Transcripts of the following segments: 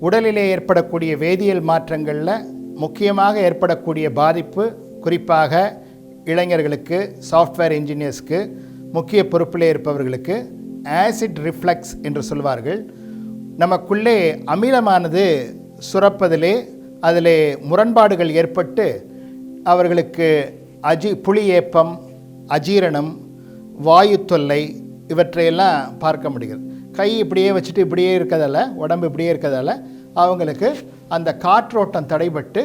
உடலிலே ஏற்படக்கூடிய வேதியியல் மாற்றங்களில் முக்கியமாக ஏற்படக்கூடிய பாதிப்பு குறிப்பாக இளைஞர்களுக்கு சாஃப்ட்வேர் இன்ஜினியர்ஸ்க்கு முக்கிய பொறுப்பிலே இருப்பவர்களுக்கு ஆசிட் ரிஃப்ளெக்ஸ் என்று சொல்வார்கள். நமக்குள்ளே அமிலமானது சுரப்பதிலே அதிலே முரண்பாடுகள் ஏற்பட்டு அவர்களுக்கு அஜி புளியேப்பம் அஜீரணம் வாயு தொல்லை இவற்றையெல்லாம் பார்க்க முடிகிறது. கை இப்படியே வச்சுட்டு இப்படியே இருக்கிறதால உடம்பு இப்படியே இருக்கிறதால அவங்களுக்கு அந்த காற்றோட்டம் தடைபட்டு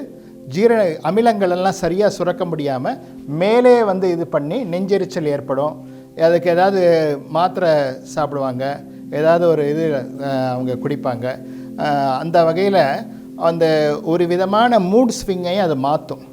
ஜீரண அமிலங்கள் எல்லாம் சரியாக சுரக்க முடியாமல் மேலே வந்து இது பண்ணி நெஞ்செரிச்சல் ஏற்படும். அதுக்கு ஏதாவது மாத்திரை சாப்பிடுவாங்க. ஏதாவது ஒரு இது அவங்க குடிப்பாங்க. அந்த வகையில் அந்த ஒரு விதமான மூட் ஸ்விங்கையும் அது மாற்றும்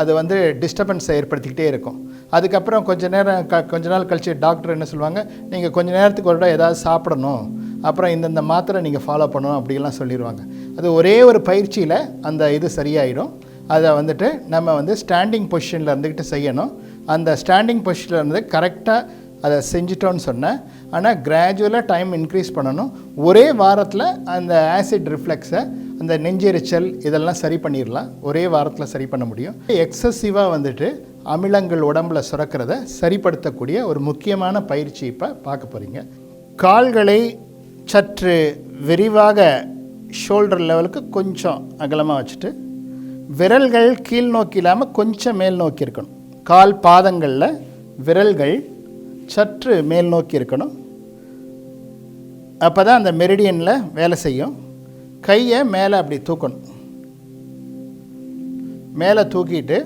அது வந்து டிஸ்டர்பன்ஸை ஏற்படுத்திக்கிட்டே இருக்கும். அதுக்கப்புறம் கொஞ்ச நேரம் க கொஞ்ச நாள் கழித்து டாக்டர் என்ன சொல்லுவாங்க நீங்கள் கொஞ்ச நேரத்துக்கு ஒரு தடவை ஏதாவது சாப்பிடணும். அப்புறம் இந்தந்த மாத்திரை நீங்கள் ஃபாலோ பண்ணணும் அப்படிலாம் சொல்லிடுவாங்க அது ஒரே ஒரு பயிற்சியில் அந்த இது சரியாயிடும். அதை வந்துட்டு நம்ம வந்து ஸ்டாண்டிங் பொசிஷனில் இருந்துக்கிட்டு செய்யணும். அந்த ஸ்டாண்டிங் பொசிஷனில் இருந்து கரெக்டாக அதை செஞ்சிட்டோன்னு சொன்னேன். ஆனால் கிராஜுவலாக டைம் இன்க்ரீஸ் பண்ணணும். ஒரே வாரத்தில் அந்த ஆசிட் ரிஃப்ளெக்ஸை அந்த நெஞ்செரிச்சல் இதெல்லாம் சரி பண்ணிடலாம். ஒரே வாரத்தில் சரி பண்ண முடியும். எக்ஸசிவாக வந்துட்டு அமிலங்கள் உடம்புல சுரக்கிறத சரிப்படுத்தக்கூடிய ஒரு முக்கியமான பயிற்சி இப்போ பார்க்க போகிறீங்க கால்களை சற்று விரிவாக ஷோல்டர் லெவலுக்கு கொஞ்சம் அகலமாக வச்சுட்டு விரல்கள் கீழ் நோக்கி இல்லாமல் கொஞ்சம் மேல் நோக்கி இருக்கணும். கால் பாதங்களில் விரல்கள் சற்று மேல் நோக்கி இருக்கணும். அப்போ தான் அந்த மெரிடியனில் வேலை செய்யும். கையை மேலே அப்படி தூக்கணும். மேலே தூக்கிட்டு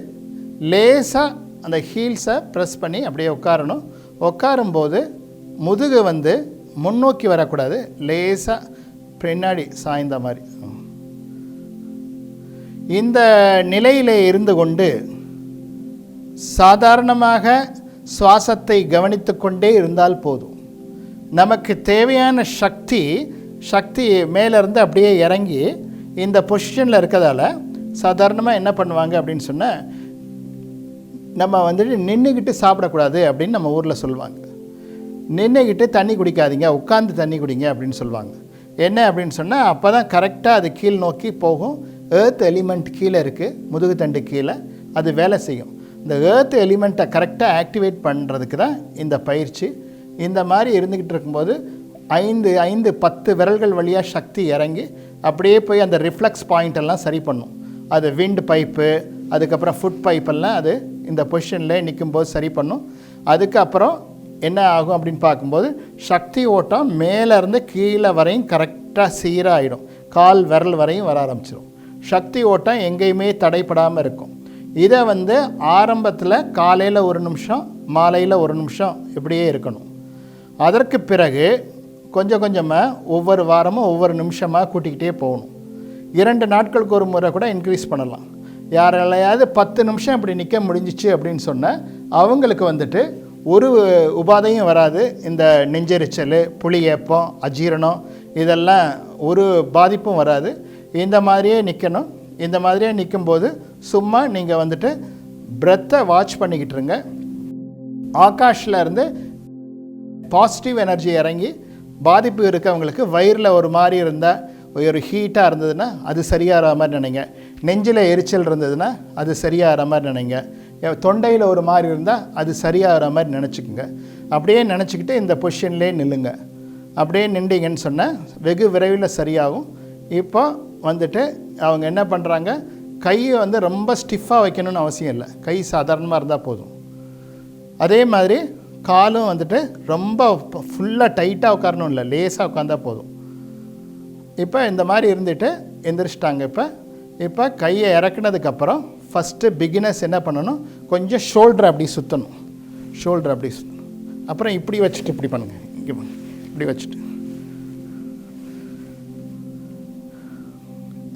லேசாக அந்த ஹீல்ஸை ப்ரெஸ் பண்ணி அப்படியே உட்காரணும். உட்காரும்போது முதுகு வந்து முன்னோக்கி வரக்கூடாது. லேசாக பின்னாடி சாய்ந்த மாதிரி. இந்த நிலையிலே இருந்து கொண்டு சாதாரணமாக சுவாசத்தை கவனித்து கொண்டே இருந்தால் போதும். நமக்கு தேவையான சக்தி சக்தி மேலேருந்து அப்படியே இறங்கி இந்த பொசிஷனில் இருக்கிறதால சாதாரணமாக என்ன பண்ணுவாங்க அப்படின்னு சொன்னால் நம்ம வந்துட்டு நின்றுக்கிட்டு சாப்பிடக்கூடாது அப்படின்னு நம்ம ஊரில் சொல்லுவாங்க. நின்றுக்கிட்டு தண்ணி குடிக்காதீங்க உட்காந்து தண்ணி குடிங்க அப்படின்னு சொல்லுவாங்க. என்ன அப்படின்னு சொன்னால் அப்போ தான் கரெக்டாக அது கீழ் நோக்கி போகும். ஏர்த் எலிமெண்ட் கீழே இருக்குது முதுகு தண்டு கீழே அது வேலை செய்யும். இந்த ஏர்த் எலிமெண்ட்டை கரெக்டாக ஆக்டிவேட் பண்ணுறதுக்கு தான் இந்த பயிற்சி. இந்த மாதிரி இருந்துக்கிட்டு இருக்கும்போது ஐந்து ஐந்து பத்து விரல்கள் வழியாக சக்தி இறங்கி அப்படியே போய் அந்த ரிஃப்ளெக்ஸ் பாயிண்ட் எல்லாம் சரி பண்ணும். அது விண்ட் பைப்பு அதுக்கப்புறம் ஃபுட் பைப்பெல்லாம் அது இந்த பொசிஷனில் நிற்கும்போது சரி பண்ணும். அதுக்கப்புறம் என்ன ஆகும் அப்படின்னு பார்க்கும்போது சக்தி ஓட்டம் மேலே இருந்து கீழே வரையும் கரெக்டாக சீராகிடும் கால் விரல் வரையும் வர ஆரம்பிச்சிடும் சக்தி ஓட்டம் எங்கேயுமே தடைப்படாமல் இருக்கும். இதை வந்து ஆரம்பத்தில் காலையில் ஒரு நிமிஷம் மாலையில் ஒரு நிமிஷம் இப்படியே இருக்கணும். அதற்கு பிறகு கொஞ்சம் கொஞ்சமாக ஒவ்வொரு வாரமும் ஒவ்வொரு நிமிஷமாக கூட்டிக்கிட்டே போகணும். இரண்டு நாட்களுக்கு ஒரு முறை கூட இன்க்ரீஸ் பண்ணலாம். யாராலையாவது பத்து நிமிஷம் இப்படி நிற்க முடிஞ்சிச்சு அப்படின்னு சொன்னால் அவங்களுக்கு வந்துட்டு ஒரு உபாதையும் வராது. இந்த நெஞ்செரிச்சல் புளியேப்பம் அஜீரணம் இதெல்லாம் ஒரு பாதிப்பும் வராது. இந்த மாதிரியே நிற்கணும் இந்த மாதிரியே நிற்கும்போது சும்மா நீங்கள் வந்துட்டு பிரெத்தை வாட்ச் பண்ணிக்கிட்டு இருங்க. ஆகாஷில் இருந்து பாசிட்டிவ் எனர்ஜி இறங்கி பாதிப்பு இருக்கவங்களுக்கு வயிறில் ஒரு மாதிரி இருந்தால் ஒரு ஹீட்டாக இருந்ததுன்னா அது சரியாகிற மாதிரி நினைங்க. நெஞ்சில் எரிச்சல் இருந்ததுன்னா அது சரியாகிற மாதிரி நினைங்க. தொண்டையில் ஒரு மாதிரி இருந்தால் அது சரியாகிற மாதிரி நினச்சிக்கோங்க. அப்படியே நினச்சிக்கிட்டு இந்த பொசிஷன்லேயே நில்லுங்க. அப்படியே நின்றீங்கன்னு சொன்னால் வெகு விரைவில் சரியாகும். இப்போ வந்துட்டு அவங்க என்ன பண்ணுறாங்க கையை வந்து ரொம்ப ஸ்டிஃபாக வைக்கணும்னு அவசியம் இல்லை. கை சாதாரணமாக இருந்தால் போதும். அதே மாதிரி காலும் வந்துட்டு ரொம்ப ஃபுல்லாக டைட்டாக உட்காரணும் இல்லை லேசாக உட்காந்தா போதும். இப்போ இந்த மாதிரி இருந்துட்டு எந்திரிச்சிட்டாங்க இப்போ. இப்போ கையை இறக்குனதுக்கப்புறம் ஃபஸ்ட்டு பிகினர்ஸ் என்ன பண்ணணும்? கொஞ்சம் ஷோல்டர் அப்படி சுற்றணும் ஷோல்டர் அப்படி சுற்றணும் அப்புறம் இப்படி வச்சுட்டு இப்படி பண்ணுங்கள் இங்கே பண்ணுங்க இப்படி வச்சுட்டு.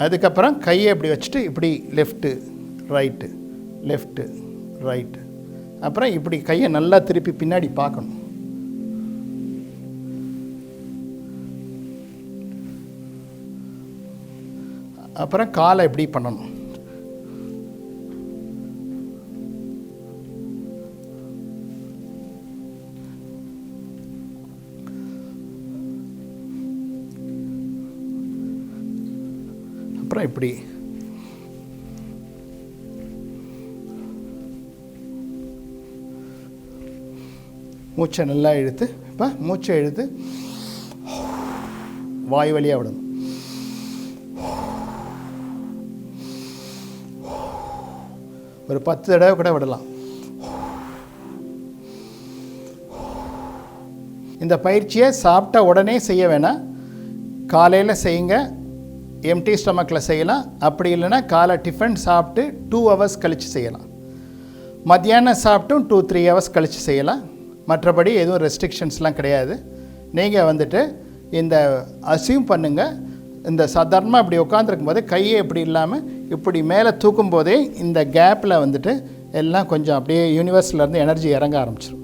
அதுக்கப்புறம் கையை இப்படி வச்சுட்டு இப்படி லெஃப்ட்டு ரைட்டு லெஃப்ட்டு ரைட்டு அப்புறம் இப்படி கையை நல்லா திருப்பி பின்னாடி பார்க்கணும். அப்புறம் காலை இப்படி பண்ணணும். அப்புறம் இப்படி மூச்சை நல்லா இழுத்து இப்போ மூச்சை இழுத்து வாய் வழியாக விடணும். ஒரு பத்து தடவை கூட விடலாம். இந்த பயிற்சியை சாப்பிட்ட உடனே செய்ய வேணாம். காலையில் செய்யுங்க எம்டி ஸ்டமக்கில் செய்யலாம். அப்படி இல்லைன்னா காலை டிஃபன் சாப்பிட்டு டூ ஹவர்ஸ் கழித்து செய்யலாம். மத்தியானம் சாப்பிட்டும் டூ த்ரீ ஹவர்ஸ் கழித்து செய்யலாம். மற்றபடி எதுவும் ரெஸ்ட்ரிக்ஷன்ஸ்லாம் கிடையாது. நீங்கள் வந்துட்டு இந்த அசியூம் பண்ணுங்கள் இந்த சாதாரணமாக இப்படி உட்காந்துருக்கும் போது கையை இப்படி இல்லாமல் இப்படி மேலே தூக்கும் போதே இந்த கேப்பில் வந்துட்டு எல்லாம் கொஞ்சம் அப்படியே யூனிவர்ஸ்லேருந்து எனர்ஜி இறங்க ஆரம்பிச்சிடும்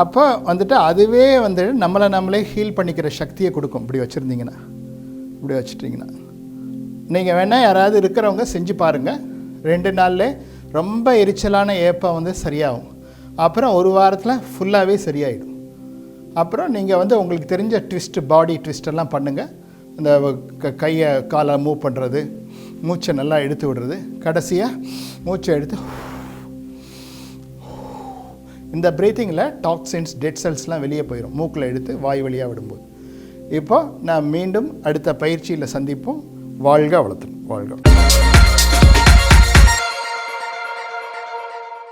அப்போ வந்துட்டு அதுவே வந்து நம்மளை நம்மளே ஹீல் பண்ணிக்கிற சக்தியை கொடுக்கும். இப்படி வச்சுருந்தீங்கன்னா. இப்படி வச்சுட்டிங்கன்னா. நீங்கள் வேணால் யாராவது இருக்கிறவங்க செஞ்சு பாருங்கள் ரெண்டு நாள்லே ரொம்ப எரிச்சலான ஏப்பம் வந்து சரியாகும். அப்புறம் ஒரு வாரத்தில் ஃபுல்லாகவே சரியாயிடும். அப்புறம் நீங்கள் வந்து உங்களுக்கு தெரிஞ்ச ட்விஸ்ட் பாடி ட்விஸ்டெல்லாம் பண்ணுங்கள் இந்த க- கையை காலை மூவ் பண்ணுறது மூச்சை நல்லா எடுத்து விடுறது. கடைசியாக மூச்சை எடுத்து இந்த பிரீத்திங்கில் டாக்ஸின்ஸ் டெட் செல்ஸ்லாம் வெளியே போயிடும் மூக்கில் எடுத்து வாய் வழியாக விடும்போது. இப்போ நான் மீண்டும் அடுத்த பயிற்சியில் சந்திப்போம். வாழ்க வளர்த்தும் வாழ்க